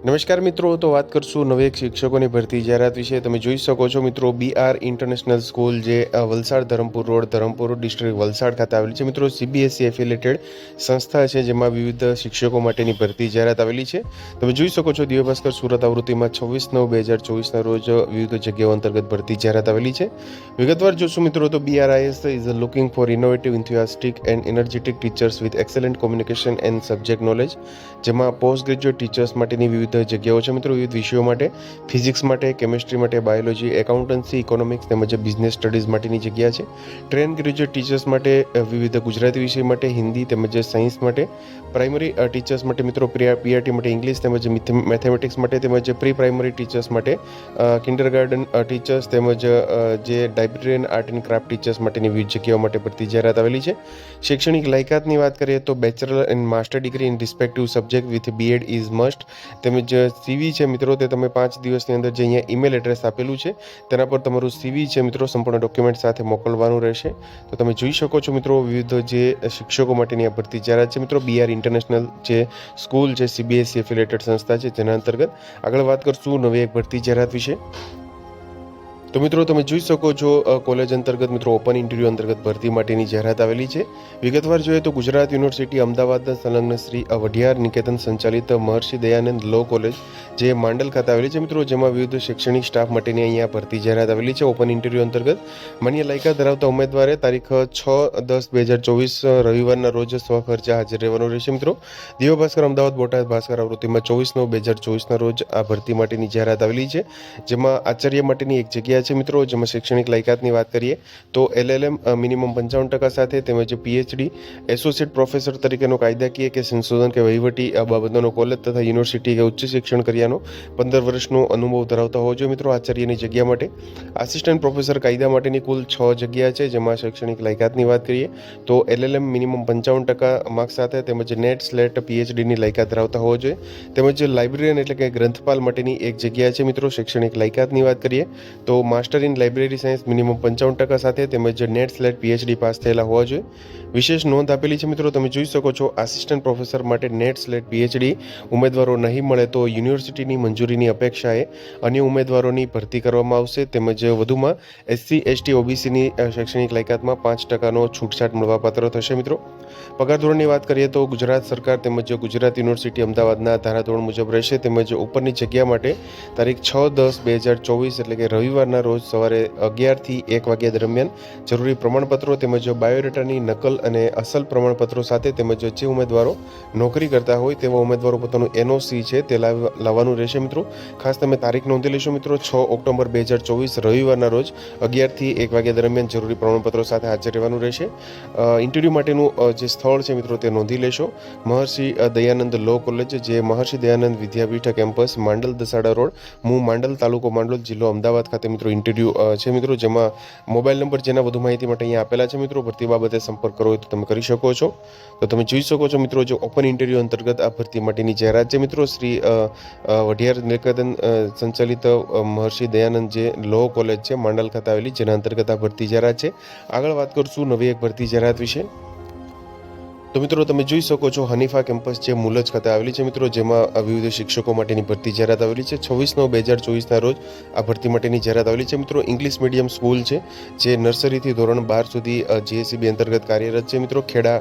નમસ્કાર મિત્રો, તો વાત કરશું નવી એક શિક્ષકોની ભરતી જાહેરાત વિશે. તમે જોઈ શકો છો મિત્રો બી આર ઇન્ટરનેશનલ સ્કૂલ જે વલસાડ ધરમપુર રોડ, ધરમપુર ડિસ્ટ્રિક્ટ વલસાડ ખાતે આવેલી છે. મિત્રો સીબીએસસી એફિલેટેડ સંસ્થા છે જેમાં વિવિધ શિક્ષકો માટેની ભરતી જાહેરાત આવેલી છે. તમે જોઈ શકો છો દિવ્ય ભાસ્કર સુરત આવૃત્તિમાં છવ્વીસ નવ બે હજાર ચોવીસના રોજ વિવિધ જગ્યાઓ અંતર્ગત ભરતી જાહેરાત આવેલી છે. વિગતવાર જોશું મિત્રો, તો BRIS is looking for innovative enthusiastic and energetic teachers with excellent communication and subject knowledge જેમાં પોસ્ટ ગ્રેજ્યુએટ ટીચર્સ માટેની વિવિધ જગ્યાઓ છે મિત્રો, વિવિધ વિષયો માટે ફિઝિક્સ માટે કેમિસ્ટ્રી માટે બાયોલોજી એકાઉન્ટન્સી ઇકોનોમિક્સ તેમજ બિઝનેસ સ્ટડીઝ માટેની જગ્યા છે. ટ્રેન ગ્રેજ્યુએટ ટીચર્સ માટે વિવિધ ગુજરાતી વિષય માટે, હિન્દી તેમજ સાયન્સ માટે પ્રાઇમરી ટીચર્સ માટે મિત્રો પીઆરટી માટે ઇંગ્લિશ તેમજ મેથેમેટિક્સ માટે તેમજ પ્રી પ્રાઇમરી ટીચર્સ માટે કિન્ડર ગાર્ડન ટીચર્સ તેમજ જે librarian art and craft teachers માટેની વિવિધ જગ્યાઓ માટે ભરતી જાહેરાત આવેલી છે. શૈક્ષણિક લાયકાતની વાત કરીએ તો bachelor and master degree in respective subject with BEd is must તેમજ સીવી છે મિત્રો, તે તમે પાંચ દિવસની અંદર જે અહીંયા ઈમેલ એડ્રેસ આપેલું છે, તેના પર તમારું સીવી છે મિત્રો સંપૂર્ણ ડોક્યુમેન્ટ સાથે મોકલવાનું રહેશે. તો તમે જોઈ શકો છો મિત્રો, વિવિધ જે શિક્ષકો માટેની આ ભરતી જાહેરાત છે મિત્રો. બીઆર ઇન્ટરનેશનલ જે સ્કૂલ છે સીબીએસસી એફિલેટેડ સંસ્થા છે જેના અંતર્ગત. આગળ વાત કરશું નવી એક ભરતી જાહેરાત વિશે. તો મિત્રો, તમે જોઈ શકો છો કોલેજ અંતર્ગત મિત્રો ઓપન ઇન્ટરવ્યૂ અંતર્ગત ભરતી માટેની જાહેરાત આવેલી છે. વિગતવાર જોઈએ તો ગુજરાત યુનિવર્સિટી અમદાવાદના સંલગ્ન શ્રી વઢિયાર નિકેતન સંચાલિત મહર્ષિ દયાનંદ લો કોલેજ જે માંડલ ખાતે આવેલી છે. મિત્રો, જેમાં વિવિધ શૈક્ષણિક સ્ટાફ માટેની અહીંયા ભરતી જાહેરાત આવેલી છે. ઓપન ઇન્ટરવ્યૂ અંતર્ગત માન્ય લાયકાત ધરાવતા ઉમેદવારે તારીખ છ દસ બે હજાર ચોવીસ રવિવારના રોજ સ્વખર્ચે હાજર રહેવાનું રહેશે. મિત્રો દિવ્ય ભાસ્કર અમદાવાદ બોટાદ ભાસ્કર આવૃત્તિમાં ચોવીસ નવ બે હજાર ચોવીસના રોજ આ ભરતી માટેની જાહેરાત આવેલી છે, જેમાં આચાર્ય માટેની એક જગ્યા છે મિત્રો, જેમાં શૈક્ષણિક લાયકાતની વાત કરીએ, તો એલએલએમ મિનિમમ પંચાવન ટકા સાથે તેમજ પીએચડી, એસોસિએટ પ્રોફેસર તરીકેનો કાયદાકીય કે સંશોધન કે વહીવટી બાબતોનો કોલેજ તથા યુનિવર્સિટી કે ઉચ્ચ શિક્ષણ કર્યાનો પંદર વર્ષનો અનુભવ ધરાવતા હોવો જોઈએ મિત્રો આચાર્યની જગ્યા માટે. આસિસ્ટન્ટ પ્રોફેસર કાયદા માટેની કુલ છ જગ્યા છે, જેમાં શૈક્ષણિક લાયકાતની વાત કરીએ, તો એલએલએમ મિનિમમ પંચાવન ટકા માર્ક્સ સાથે તેમજ નેટ સ્લેટ પીએચડીની લાયકાત ધરાવતા હોવો જોઈએ. તેમજ લાઇબ્રેરિયન એટલે કે ગ્રંથપાલ માટેની એક જગ્યા છે મિત્રો, શૈક્ષણિક લાયકાતની વાત કરીએ, તો master in library science minimum પંચાવન ટકા સાથે તેમજ નેટ સ્લેટ પીએચડી પાસ થયેલા હોવા જોઈએ. વિશેષ નોંધ આપેલી છે મિત્રો, તમે જોઈ શકો છો, આસિસ્ટન્ટ પ્રોફેસર માટે નેટ સ્લેટ પીએચડી ઉમેદવારો નહીં મળે તો યુનિવર્સિટીની મંજૂરીની અપેક્ષાએ અન્ય ઉમેદવારોની ભરતી કરવામાં આવશે. તેમજ વધુમાં એસસી, એસટી, ઓબીસીની શૈક્ષણિક લાયકાતમાં પાંચ ટકાનો છૂટછાટ મળવાપાત્ર થશે મિત્રો. પગાર ધોરણની વાત કરીએ તો ગુજરાત સરકાર તેમજ ગુજરાત યુનિવર્સિટી અમદાવાદના ધારાધોરણ મુજબ રહેશે. તેમજ ઉપરની જગ્યા માટે તારીખ છ દસ બે હજાર ચોવીસ, એટલે કે રવિવારના રોજ સવારે અગિયારથી એક વાગ્યા દરમિયાન જરૂરી પ્રમાણપત્રો તેમજ બાયોડેટાની નકલ અને અસલ પ્રમાણપત્રો સાથે તેમજ જે ઉમેદવારો નોકરી કરતા હોય તેવા ઉમેદવારો પોતાનું એનઓસી છે તે લાવવાનું રહેશે મિત્રો. ખાસ તમે તારીખ નોંધી લેશો મિત્રો, છ ઓક્ટોબર બે હજાર ચોવીસ રવિવારના રોજ અગિયારથી એક વાગ્યા દરમિયાન જરૂરી પ્રમાણપત્રો સાથે હાજર રહેવાનું રહેશે. ઇન્ટરવ્યૂ માટેનું જે સ્થળ છે મિત્રો તે નોંધી લેશો. મહર્ષિ દયાનંદ લો કોલેજ, જે મહર્ષિ દયાનંદ વિદ્યાપીઠ કેમ્પસ, માંડલ દસાડા રોડ, મું માંડલ તાલુકો માંડલ જિલ્લો અમદાવાદ ખાતે મિત્રો ઇન્ટરવ્યૂ છે મિત્રો, જેમાં મોબાઈલ નંબર જેના વધુ માહિતી માટે અહીંયા આપેલા છે મિત્રો. ભરતી બાબતે સંપર્ક કરો તો તમે કરી શકો છો. તો તમે જોઈ શકો છો મિત્રો, જે ઓપન ઇન્ટરવ્યૂ અંતર્ગત આ ભરતી માટેની જાહેરાત છે મિત્રો, શ્રી વઢિયાર નિકેતન સંચાલિત મહર્ષિ દયાનંદ જે લો કોલેજ છે, માંડલ ખાતે આવેલી, જેના અંતર્ગત આ ભરતી જાહેરાત છે. આગળ વાત કરશું નવી એક ભરતી જાહેરાત વિશે. તો મિત્રો તમે જોઈ શકો છો હનીફા કેમ્પસ જે મુલજ ખાતે આવેલી છે. મિત્રો, જેમાં વિવિધ શિક્ષકો માટેની ભરતી જાહેરાત આવેલી છે. છવ્વીસ નવ બે હજાર ચોવીસના રોજ આ ભરતી માટેની જાહેરાત આવેલી છે. મિત્રો, ઇંગ્લિશ મીડિયમ સ્કૂલ છે, જે નર્સરીથી ધોરણ બાર સુધી જીએસસીબી અંતર્ગત કાર્યરત છે. મિત્રો, ખેડા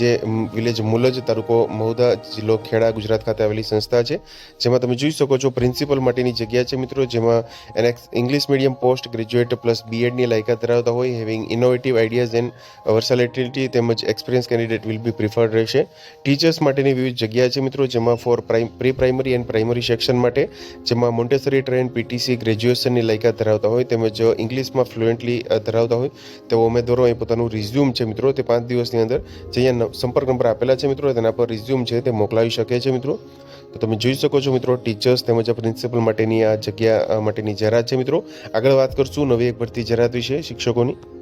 જે વિલેજ મુલજ તાલુકો મહુદા જિલ્લો ખેડા, ગુજરાત ખાતે આવેલી સંસ્થા છે. જેમાં તમે જોઈ શકો છો પ્રિન્સિપલ માટેની જગ્યા છે. મિત્રો, જેમાં એને English medium post graduate plus બીએડની લાયકાત ધરાવતા હોય, having innovative ideas and versatility તેમજ experience candidate will be preferred રહેશે. ટીચર્સ માટેની વિવિધ જગ્યા છે મિત્રો, જેમાં for prime pre primary and primary section માટે, જેમાં મોન્ટેસરી ટ્રેન પીટીસી ગ્રેજ્યુએશનની લાયકાત ધરાવતા હોય, તેમજ ઇંગ્લિશમાં ફ્લુએન્ટલી ધરાવતા હોય, તેઓ ઉમેદવારો અહીં પોતાનું રિઝ્યુમ છે મિત્રો, તે પાંચ દિવસની અંદર જે અહીંયા સંપર્ક નંબર આપેલા છે મિત્રો, તેના પર રિઝ્યુમ છે તે મોકલાવી શકે છે મિત્રો. તો તમે જોઈ શકો છો મિત્રો ટીચર્સ તેમજ પ્રિન્સિપલ માટેની આ જગ્યા માટેની જાહેરાત છે મિત્રો. આગળ વાત કરશું નવી એક ભરતી જાહેરાત વિશે શિક્ષકોની.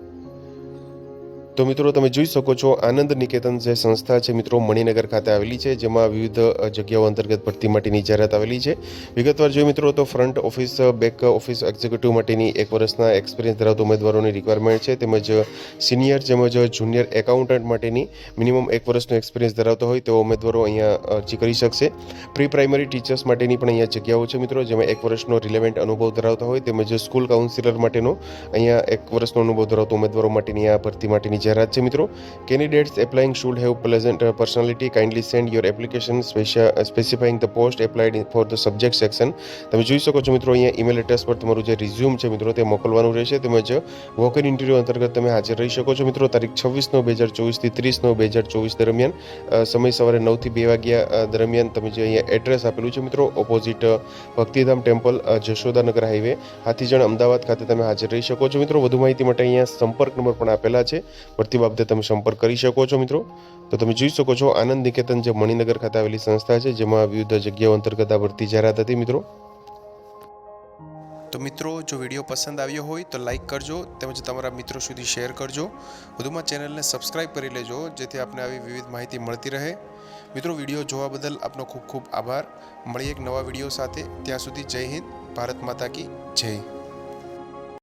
તો મિત્રો તમે જોઈ શકો છો આનંદ નિકેતન જે સંસ્થા છે મિત્રો મણિનગર ખાતે આવેલી છે, જેમાં વિવિધ જગ્યાઓ અંતર્ગત ભરતી માટેની જાહેરાત આવેલી છે. વિગતવાર જોઈએ મિત્રો તો front office, back office executive માટેની એક વર્ષના એક્સપિરિયન્સ ધરાવતા ઉમેદવારોની રિક્વાયરમેન્ટ છે. તેમજ સિનિયર તેમજ જુનિયર એકાઉન્ટન્ટ માટેની મિનિમમ એક વર્ષનો એક્સપિરિયન્સ ધરાવતો હોય તેવા ઉમેદવારો અહીંયા અરજી કરી શકશે. પ્રી પ્રાઇમરી ટીચર્સ માટેની પણ અહીંયા જગ્યાઓ છે મિત્રો, જેમાં એક વર્ષનો રિલેવન્ટ અનુભવ ધરાવતા હોય. તેમજ સ્કૂલ કાઉન્સિલર માટેનો અહીંયા એક વર્ષનો અનુભવ ધરાવતો ઉમેદવારો માટેની આ ભરતી માટેની જાહેરાત છે મિત્રો candidates applying should have pleasant personality kindly send your application specifying the post applied for the subject section તમે જોઈ શકો છો મિત્રો, અહીંયા ઈમેલ એડ્રેસ પર તમારું જે રિઝ્યુમ છે મિત્રો, તે મોકલવાનું રહેશે. તેમજ વોક ઇન ઇન્ટરવ્યૂ અંતર્ગત તમે હાજર રહી શકો છો મિત્રો. તારીખ છવ્વીસ નવ બે હજાર ચોવીસથી ત્રીસ નવ બે હજાર ચોવીસ દરમિયાન સમય સવારે નવથી બે વાગ્યા દરમિયાન તમે જે અહીંયા એડ્રેસ આપેલું છે મિત્રો opposite Bhaktidham temple Jashodanagar highway Hathijan Ahmedabad ખાતે તમે હાજર રહી શકો છો મિત્રો. વધુ માહિતી માટે અહીંયા સંપર્ક નંબર પણ આપેલા છે. ભરતી બાબતે તમે સંપર્ક કરી શકો છો, મિત્રો. તો તમે જોઈ શકો છો, આનંદ નિકેતન જે મણિનગર ખાતે આવેલી સંસ્થા છે, જેમાં વિવિધ જગ્યાઓ અંતર્ગત આ ભરતી જાહેરાત હતી, મિત્રો. તો મિત્રો, જો વીડિયો પસંદ આવ્યો હોય, તો લાઈક કરજો, તેમજ તમારા મિત્રો સુધી શેર કરજો. વધુમાં ચેનલને સબસ્ક્રાઇબ કરી લેજો, જેથી આપને આવી વિવિધ માહિતી મળતી રહે. મિત્રો, વીડિયો જોવા બદલ આપનો ખૂબ ખૂબ આભાર. મળીએ એક નવા વીડિયો સાથે. ત્યાં સુધી જય હિન્દ, ભારત માતા કી જય.